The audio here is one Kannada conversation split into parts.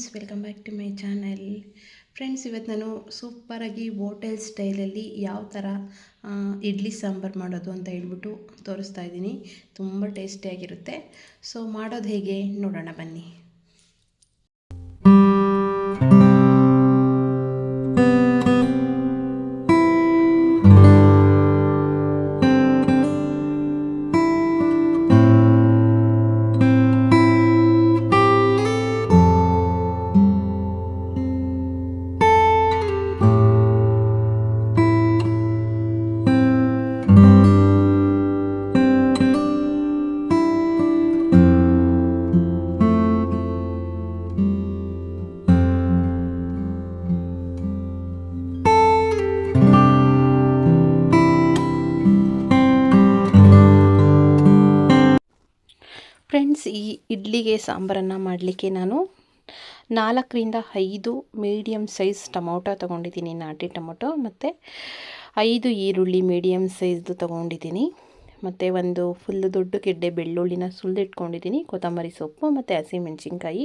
Friends, welcome back to my channel. Friends, ಇವತ್ತು ನಾನು ಸೂಪರಾಗಿ ಹೋಟೆಲ್ ಸ್ಟೈಲಲ್ಲಿ ಯಾವ ಥರ ಇಡ್ಲಿ ಸಾಂಬಾರು ಮಾಡೋದು ಅಂತ ಹೇಳ್ಬಿಟ್ಟು ತೋರಿಸ್ತಾ ಇದ್ದೀನಿ. ತುಂಬ ಟೇಸ್ಟಿಯಾಗಿರುತ್ತೆ. ಸೊ, ಮಾಡೋದು ಹೇಗೆ? ನೋಡೋಣ ಬನ್ನಿ. ಈ ಇಡ್ಲಿಗೆ ಸಾಂಬಾರನ್ನು ಮಾಡಲಿಕ್ಕೆ ನಾನು ನಾಲ್ಕರಿಂದ ಐದು ಮೀಡಿಯಮ್ ಸೈಜ್ ಟೊಮೊಟೊ ತೊಗೊಂಡಿದ್ದೀನಿ, ನಾಟಿ ಟೊಮೊಟೊ ಮತ್ತು ಐದು ಈರುಳ್ಳಿ ಮೀಡಿಯಮ್ ಸೈಜ್ದು ತೊಗೊಂಡಿದ್ದೀನಿ. ಮತ್ತು ಒಂದು ಫುಲ್ ದೊಡ್ಡ ಗೆಡ್ಡೆ ಬೆಳ್ಳುಳ್ಳಿನ ಸುಲಿದಿಟ್ಕೊಂಡಿದ್ದೀನಿ ಕೊತ್ತಂಬರಿ ಸೊಪ್ಪು ಮತ್ತು ಹಸಿಮೆಣ್ಸಿನ್ಕಾಯಿ.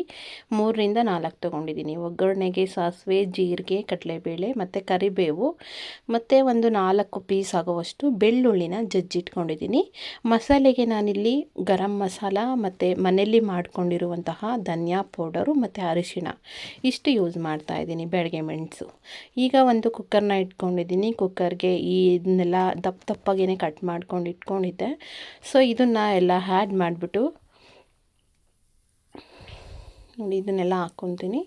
ಮೂರರಿಂದ ನಾಲ್ಕು ತೊಗೊಂಡಿದ್ದೀನಿ ಒಗ್ಗರಣೆಗೆ ಸಾಸಿವೆ, ಜೀರಿಗೆ, ಕಡಲೆಬೇಳೆ ಮತ್ತು ಕರಿಬೇವು. ಮತ್ತು ಒಂದು ನಾಲ್ಕು ಪೀಸ್ ಆಗುವಷ್ಟು ಬೆಳ್ಳುಳ್ಳಿನ ಜಜ್ಜಿಟ್ಕೊಂಡಿದ್ದೀನಿ ಮಸಾಲೆಗೆ ನಾನಿಲ್ಲಿ ಗರಂ ಮಸಾಲ ಮತ್ತು ಮನೆಯಲ್ಲಿ ಮಾಡ್ಕೊಂಡಿರುವಂತಹ ಧನಿಯಾ ಪೌಡರು ಮತ್ತು ಅರಿಶಿಣ ಇಷ್ಟು ಯೂಸ್ ಮಾಡ್ತಾ ಇದ್ದೀನಿ ಬೆಳಗ್ಗೆ ಮೆಣಸು. ಈಗ ಒಂದು ಕುಕ್ಕರ್ನ ಇಟ್ಕೊಂಡಿದ್ದೀನಿ ಕುಕ್ಕರ್ಗೆ ಈ ಇದನ್ನೆಲ್ಲ ದಪ್ಪ ದಪ್ಪಗೇನೆ ಕಟ್ ಮಾಡ್ಕೊಂಡು ಇಟ್ಕೊಂಡಿದ್ದೆ ಸೊ ಇದನ್ನು ಎಲ್ಲ ಆ್ಯಡ್ ಮಾಡಿಬಿಟ್ಟು ನೋಡಿ, ಇದನ್ನೆಲ್ಲ ಹಾಕ್ಕೊತೀನಿ.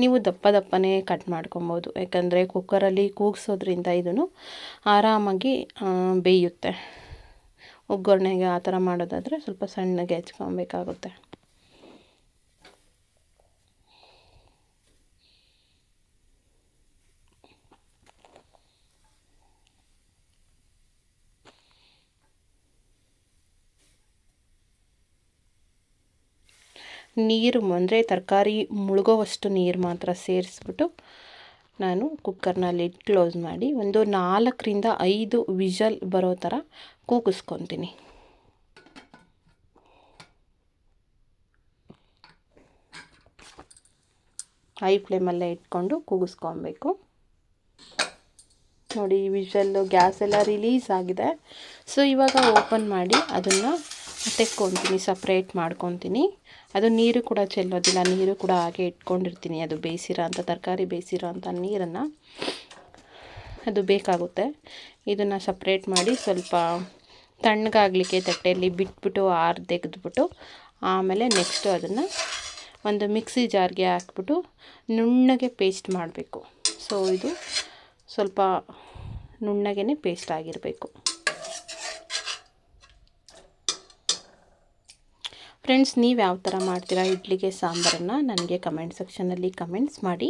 ನೀವು ದಪ್ಪ ದಪ್ಪನೇ ಕಟ್ ಮಾಡ್ಕೊಬೋದು. ಯಾಕಂದರೆ ಕುಕ್ಕರಲ್ಲಿ ಕೂಗಿಸೋದ್ರಿಂದ ಇದನ್ನು ಆರಾಮಾಗಿ ಬೇಯುತ್ತೆ. ಒಗ್ಗರಣೆಗೆ ಆ ಥರ ಮಾಡೋದಾದರೆ ಸ್ವಲ್ಪ ಸಣ್ಣಗೆ ಹೆಚ್ಕೊಬೇಕಾಗುತ್ತೆ. ನೀರು ಅಂದರೆ ತರಕಾರಿ ಮುಳುಗೋವಷ್ಟು ನೀರು ಮಾತ್ರ ಸೇರಿಸ್ಬಿಟ್ಟು ನಾನು ಕುಕ್ಕರ್ನ ಲಿಡ್ ಕ್ಲೋಸ್ ಮಾಡಿ ಒಂದು ನಾಲ್ಕರಿಂದ ಐದು ವಿಷಲ್ ಬರೋ ಥರ ಕೂಗಿಸ್ಕೊತೀನಿ. ಹೈ ಫ್ಲೇಮಲ್ಲೇ ಇಟ್ಕೊಂಡು ಕೂಗಿಸ್ಕೊಬೇಕು. ನೋಡಿ ವಿಷಲ್ಲು ಗ್ಯಾಸ್ ಎಲ್ಲ ರಿಲೀಸ್ ಆಗಿದೆ. ಸೊ ಇವಾಗ ಓಪನ್ ಮಾಡಿ ಅದನ್ನು ತೆಕ್ಕೊತೀನಿ ಸಪ್ರೇಟ್ ಮಾಡ್ಕೊತೀನಿ. ಅದು ನೀರು ಕೂಡ ಚೆಲ್ಲೋದಿಲ್ಲ, ನೀರು ಕೂಡ ಹಾಗೆ ಇಟ್ಕೊಂಡಿರ್ತೀನಿ. ಅದು ಬೇಯಿಸಿರೋ ಅಂಥ ತರಕಾರಿ ಬೇಯಿಸಿರೋ ಅಂಥ ನೀರನ್ನು ಅದು ಬೇಕಾಗುತ್ತೆ. ಇದನ್ನು ಸಪ್ರೇಟ್ ಮಾಡಿ ಸ್ವಲ್ಪ ತಣ್ಣಗಾಗಲಿಕ್ಕೆ ತಟ್ಟೆಯಲ್ಲಿ ಬಿಟ್ಬಿಟ್ಟು ಆರು ತೆಗೆದ್ಬಿಟ್ಟು, ಆಮೇಲೆ ನೆಕ್ಸ್ಟು ಅದನ್ನು ಒಂದು ಮಿಕ್ಸಿ ಜಾರ್ಗೆ ಹಾಕ್ಬಿಟ್ಟು ನುಣ್ಣಗೆ ಪೇಸ್ಟ್ ಮಾಡಬೇಕು. ಸೊ ಇದು ಸ್ವಲ್ಪ ನುಣ್ಣಗೆ ಪೇಸ್ಟ್ ಆಗಿರಬೇಕು. ಫ್ರೆಂಡ್ಸ್, ನೀವು ಯಾವ ಥರ ಮಾಡ್ತೀರಾ ಇಡ್ಲಿಗೆ ಸಾಂಬಾರನ್ನು? ನನಗೆ ಕಮೆಂಟ್ ಸೆಕ್ಷನಲ್ಲಿ ಕಮೆಂಟ್ಸ್ ಮಾಡಿ.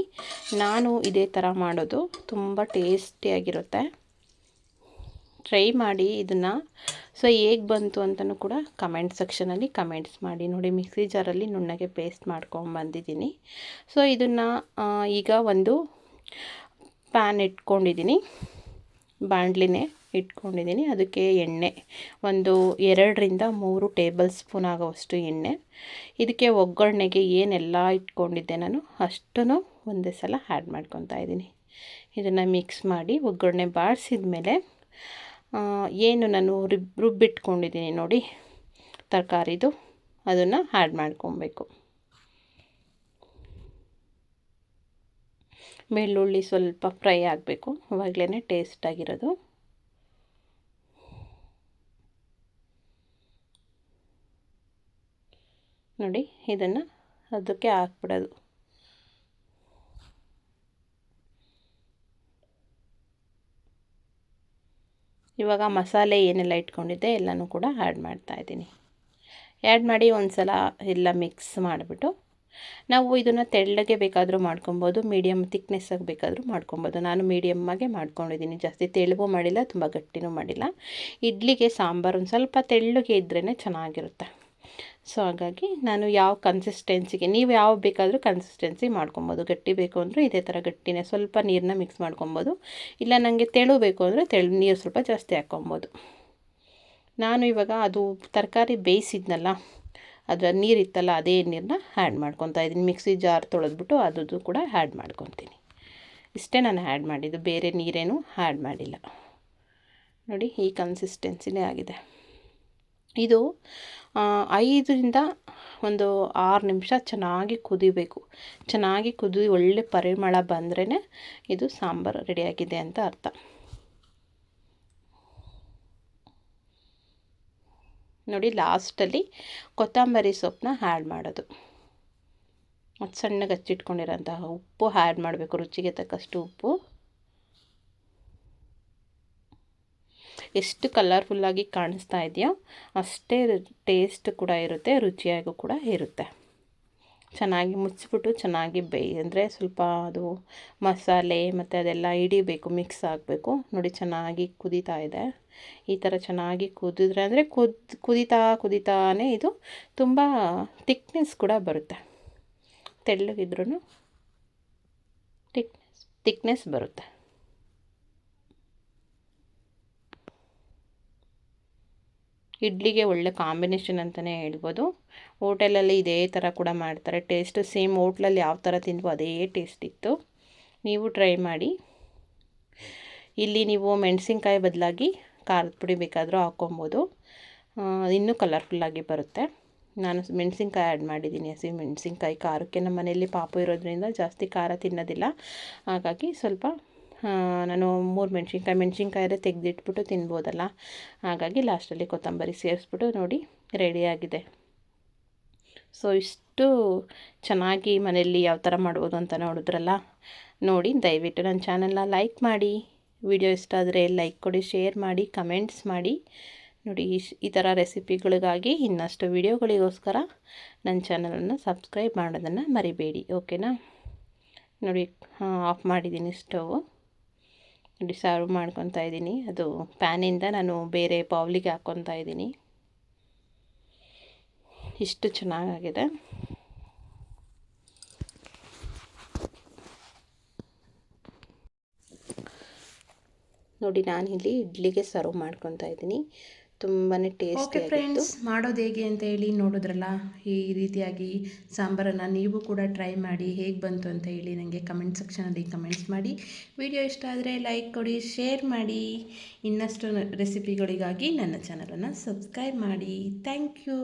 ನಾನು ಇದೇ ಥರ ಮಾಡೋದು ತುಂಬ ಟೇಸ್ಟಿಯಾಗಿರುತ್ತೆ ಟ್ರೈ ಮಾಡಿ ಇದನ್ನು. ಸೊ, ಹೇಗೆ ಬಂತು ಅಂತಲೂ ಕೂಡ ಕಮೆಂಟ್ ಸೆಕ್ಷನಲ್ಲಿ ಕಮೆಂಟ್ಸ್ ಮಾಡಿ. ನೋಡಿ, ಮಿಕ್ಸಿ ಜಾರಲ್ಲಿ ನುಣ್ಣಗೆ ಪೇಸ್ಟ್ ಮಾಡ್ಕೊಂಬಂದಿದ್ದೀನಿ ಸೊ, ಇದನ್ನು ಈಗ ಒಂದು ಪ್ಯಾನ್ ಇಟ್ಕೊಂಡಿದ್ದೀನಿ. ಬಾಣಲಿನೇ. ಇಟ್ಕೊಂಡಿದ್ದೀನಿ. ಅದಕ್ಕೆ ಎಣ್ಣೆ, ಒಂದು ಎರಡರಿಂದ ಮೂರು ಟೇಬಲ್ ಸ್ಪೂನ್ ಆಗೋವಷ್ಟು ಎಣ್ಣೆ. ಇದಕ್ಕೆ ಒಗ್ಗರಣೆಗೆ ಏನೆಲ್ಲ ಇಟ್ಕೊಂಡಿದ್ದೆ ನಾನು ಅಷ್ಟೂ ಒಂದೇ ಸಲ ಆ್ಯಡ್ ಮಾಡ್ಕೊತಾ ಇದ್ದೀನಿ. ಇದನ್ನು ಮಿಕ್ಸ್ ಮಾಡಿ ಒಗ್ಗರಣೆ ಬಾಡಿಸಿದ ಮೇಲೆ ಏನು ನಾನು ರಿಬ್, ರುಬ್ಬಿಟ್ಕೊಂಡಿದ್ದೀನಿ ನೋಡಿ, ತರಕಾರಿದು, ಅದನ್ನು ಆ್ಯಡ್ ಮಾಡ್ಕೊಬೇಕು. ಬೆಳ್ಳುಳ್ಳಿ ಸ್ವಲ್ಪ ಫ್ರೈ ಆಗಬೇಕು ಅವಾಗಲೇ ಟೇಸ್ಟಾಗಿರೋದು ನೋಡಿ, ಇದನ್ನು ಅದಕ್ಕೆ ಹಾಕ್ಬಿಡೋದು. ಇವಾಗ ಮಸಾಲೆ ಏನೆಲ್ಲ ಇಟ್ಕೊಂಡಿದ್ದೆ ಎಲ್ಲನೂ ಕೂಡ ಆ್ಯಡ್ ಮಾಡ್ತಾ ಇದ್ದೀನಿ. ಆ್ಯಡ್ ಮಾಡಿ ಒಂದು ಸಲ ಎಲ್ಲ ಮಿಕ್ಸ್ ಮಾಡಿಬಿಟ್ಟು, ನಾವು ಇದನ್ನು ತೆಳ್ಳಗೆ ಬೇಕಾದರೂ ಮಾಡ್ಕೊಬೋದು ಮೀಡಿಯಮ್ ತಿಕ್ನೆಸ್ಸಾಗಿ ಬೇಕಾದರೂ ಮಾಡ್ಕೊಬೋದು. ನಾನು ಮೀಡಿಯಮ್ಮಾಗೆ ಮಾಡ್ಕೊಂಡಿದ್ದೀನಿ, ಜಾಸ್ತಿ ತೆಳುವು ಮಾಡಿಲ್ಲ, ತುಂಬ ಗಟ್ಟಿನೂ ಮಾಡಿಲ್ಲ. ಇಡ್ಲಿಗೆ ಸಾಂಬಾರು ಒಂದು ಸ್ವಲ್ಪ ತೆಳ್ಳಗೆ ಇದ್ರೇ ಚೆನ್ನಾಗಿರುತ್ತೆ. ಸೊ ಹಾಗಾಗಿ ನಾನು ಯಾವ ಕನ್ಸಿಸ್ಟೆನ್ಸಿಗೆ ನೀವು ಯಾವ ಬೇಕಾದರೂ ಕನ್ಸಿಸ್ಟೆನ್ಸಿ ಮಾಡ್ಕೊಬೋದು. ಗಟ್ಟಿ ಬೇಕು ಅಂದರೆ ಇದೇ ಥರ ಗಟ್ಟಿನೇ ಸ್ವಲ್ಪ ನೀರನ್ನ ಮಿಕ್ಸ್ ಮಾಡ್ಕೊಬೋದು. ಇಲ್ಲ ನನಗೆ ತೆಳು ಬೇಕು ಅಂದರೆ ತೆಳು, ನೀರು ಸ್ವಲ್ಪ ಜಾಸ್ತಿ ಹಾಕ್ಕೊಬೋದು ನಾನು ಇವಾಗ ಅದು ತರಕಾರಿ ಬೇಯಿಸಿದ್ನಲ್ಲ, ಅದರ ನೀರಿತ್ತಲ್ಲ ಅದೇ ನೀರನ್ನ ಆ್ಯಡ್ ಮಾಡ್ಕೊತಾ ಇದ್ದೀನಿ. ಮಿಕ್ಸಿ ಜಾರ್ ತೊಳೆದ್ಬಿಟ್ಟು ಅದು ಕೂಡ ಆ್ಯಡ್ ಮಾಡ್ಕೊತೀನಿ. ಇಷ್ಟೇ ನಾನು ಆ್ಯಡ್ ಮಾಡಿದ್ದು, ಬೇರೆ ನೀರೇನು ಆ್ಯಡ್ ಮಾಡಿಲ್ಲ. ನೋಡಿ, ಈ ಕನ್ಸಿಸ್ಟೆನ್ಸಿನೇ ಆಗಿದೆ. ಇದು ಐದರಿಂದ ಒಂದು ಆರು ನಿಮಿಷ ಚೆನ್ನಾಗಿ ಕುದಿಬೇಕು. ಚೆನ್ನಾಗಿ ಕುದಿ ಒಳ್ಳೆ ಪರಿಮಳ ಬಂದ್ರೇ ಇದು ಸಾಂಬಾರು ರೆಡಿಯಾಗಿದೆ ಅಂತ ಅರ್ಥ. ನೋಡಿ, ಲಾಸ್ಟಲ್ಲಿ ಕೊತ್ತಂಬರಿ ಸೊಪ್ಪನ್ನ ಆ್ಯಡ್ ಮಾಡೋದು. ಮತ್ತು ಸಣ್ಣಗೆ ಹಚ್ಚಿಟ್ಕೊಂಡಿರೋಂತಹ ಉಪ್ಪು ಆ್ಯಡ್ ಮಾಡಬೇಕು, ರುಚಿಗೆ ತಕ್ಕಷ್ಟು ಉಪ್ಪು. ಎಷ್ಟು ಕಲರ್ಫುಲ್ಲಾಗಿ ಕಾಣಿಸ್ತಾ ಇದೆಯೋ ಅಷ್ಟೇ ಟೇಸ್ಟ್ ಕೂಡ ಇರುತ್ತೆ, ರುಚಿಯಾಗೂ ಕೂಡ ಇರುತ್ತೆ. ಚೆನ್ನಾಗಿ ಮುಚ್ಚಿಬಿಟ್ಟು ಚೆನ್ನಾಗಿ ಬೇಯಿ, ಅಂದರೆ ಸ್ವಲ್ಪ ಅದು ಮಸಾಲೆ ಮತ್ತು ಅದೆಲ್ಲ ಹಿಡಿಬೇಕು ಮಿಕ್ಸ್ ಆಗಬೇಕು. ನೋಡಿ ಚೆನ್ನಾಗಿ ಕುದೀತಾ ಇದೆ. ಈ ಥರ ಚೆನ್ನಾಗಿ ಕುದಿದ್ರೆ ಅಂದರೆ ಕುದ್, ಕುದೀತಾ ಕುದೀತಾನೆ ಇದು ತುಂಬ ತಿಕ್ನೆಸ್ ಕೂಡ ಬರುತ್ತೆ. ತೆಳ್ಳಗಿದ್ರೂ ತಿಕ್ನೆಸ್ ತಿಕ್ನೆಸ್ ಬರುತ್ತೆ. ಇಡ್ಲಿಗೆ ಒಳ್ಳೆ ಕಾಂಬಿನೇಷನ್ ಅಂತಲೇ ಹೇಳ್ಬೋದು. ಹೋಟೆಲಲ್ಲಿ ಇದೇ ಥರ ಕೂಡ ಮಾಡ್ತಾರೆ. ಟೇಸ್ಟು ಸೇಮ್ ಹೋಟ್ಲಲ್ಲಿ ಯಾವ ಥರ ತಿಂದು ಅದೇ ಟೇಸ್ಟ್ ಇತ್ತು. ನೀವು ಟ್ರೈ ಮಾಡಿ. ಇಲ್ಲಿ ನೀವು ಮೆಣಸಿನ್ಕಾಯಿ ಬದಲಾಗಿ ಖಾರದ ಪುಡಿ ಬೇಕಾದರೂ ಹಾಕ್ಕೊಬೋದು. ಇನ್ನೂ ಕಲರ್ಫುಲ್ಲಾಗಿ ಬರುತ್ತೆ. ನಾನು ಮೆಣಸಿನ್ಕಾಯಿ ಆ್ಯಡ್ ಮಾಡಿದ್ದೀನಿ. ಹಸಿ ಮೆಣಸಿನ್ಕಾಯಿ ಖಾರಕ್ಕೆ. ನಮ್ಮ ಮನೆಯಲ್ಲಿ ಪಾಪು ಇರೋದ್ರಿಂದ ಜಾಸ್ತಿ ಖಾರ ತಿನ್ನೋದಿಲ್ಲ. ಹಾಗಾಗಿ ಸ್ವಲ್ಪ ನಾನು ಮೂರು ಮೆಣಸಿನ್ಕಾಯಿ ಮೆಣಸಿನ್ಕಾಯಲ್ಲೇ ತೆಗೆದಿಟ್ಬಿಟ್ಟು ತಿನ್ಬೋದಲ್ಲ. ಹಾಗಾಗಿ ಲಾಸ್ಟಲ್ಲಿ ಕೊತ್ತಂಬರಿ ಸೇರಿಸ್ಬಿಟ್ಟು ನೋಡಿ ರೆಡಿಯಾಗಿದೆ ಸೊ ಇಷ್ಟು ಚೆನ್ನಾಗಿ ಮನೆಯಲ್ಲಿ ಯಾವ ಥರ ಮಾಡ್ಬೋದು ಅಂತ ನೋಡಿದ್ರಲ್ಲ, ನೋಡಿ ದಯವಿಟ್ಟು ನನ್ನ ಚಾನಲ್ನ ಲೈಕ್ ಮಾಡಿ. ವಿಡಿಯೋ ಇಷ್ಟ ಆದರೆ ಲೈಕ್ ಕೊಡಿ ಶೇರ್ ಮಾಡಿ ಕಮೆಂಟ್ಸ್ ಮಾಡಿ. ನೋಡಿ, ಈ ಥರ ರೆಸಿಪಿಗಳಿಗಾಗಿ ಇನ್ನಷ್ಟು ವಿಡಿಯೋಗಳಿಗೋಸ್ಕರ ನನ್ನ ಚಾನಲನ್ನು ಸಬ್ಸ್ಕ್ರೈಬ್ ಮಾಡೋದನ್ನು ಮರಿಬೇಡಿ ಓಕೆನಾ ನೋಡಿ ಆಫ್ ಮಾಡಿದ್ದೀನಿ ಸ್ಟವ್ ನೋಡಿ ಸರ್ವ್ ಮಾಡ್ಕೊತಾ ಇದ್ದೀನಿ. ಅದು ಪ್ಯಾನಿಂದ ನಾನು ಬೇರೆ ಬೌಲಿಗೆ ಹಾಕ್ಕೊತಾ ಇದ್ದೀನಿ. ಇಷ್ಟು ಚೆನ್ನಾಗಾಗಿದೆ. ನೋಡಿ ಇಲ್ಲಿ ಇಡ್ಲಿಗೆ ಸರ್ವ್ ಮಾಡ್ಕೊತಾ ಇದ್ದೀನಿ. ತುಂಬಾ ಓಕೆ ಫ್ರೆಂಡ್ಸ್ ಮಾಡೋದು ಹೇಗೆ ಅಂತ ಹೇಳಿ ನೋಡಿದ್ರಲ್ಲ? ಈ ರೀತಿಯಾಗಿ ಸಾಂಬಾರನ್ನು ನೀವು ಕೂಡ ಟ್ರೈ ಮಾಡಿ ಹೇಗೆ ಬಂತು ಅಂತ ಹೇಳಿ ನನಗೆ ಕಮೆಂಟ್ ಸೆಕ್ಷನಲ್ಲಿ ಕಮೆಂಟ್ಸ್ ಮಾಡಿ. ವಿಡಿಯೋ ಇಷ್ಟ ಆದರೆ ಲೈಕ್ ಕೊಡಿ ಶೇರ್ ಮಾಡಿ. ಇನ್ನಷ್ಟು ರೆಸಿಪಿಗಳಿಗಾಗಿ ನನ್ನ ಚಾನಲನ್ನು ಸಬ್ಸ್ಕ್ರೈಬ್ ಮಾಡಿ. Thank you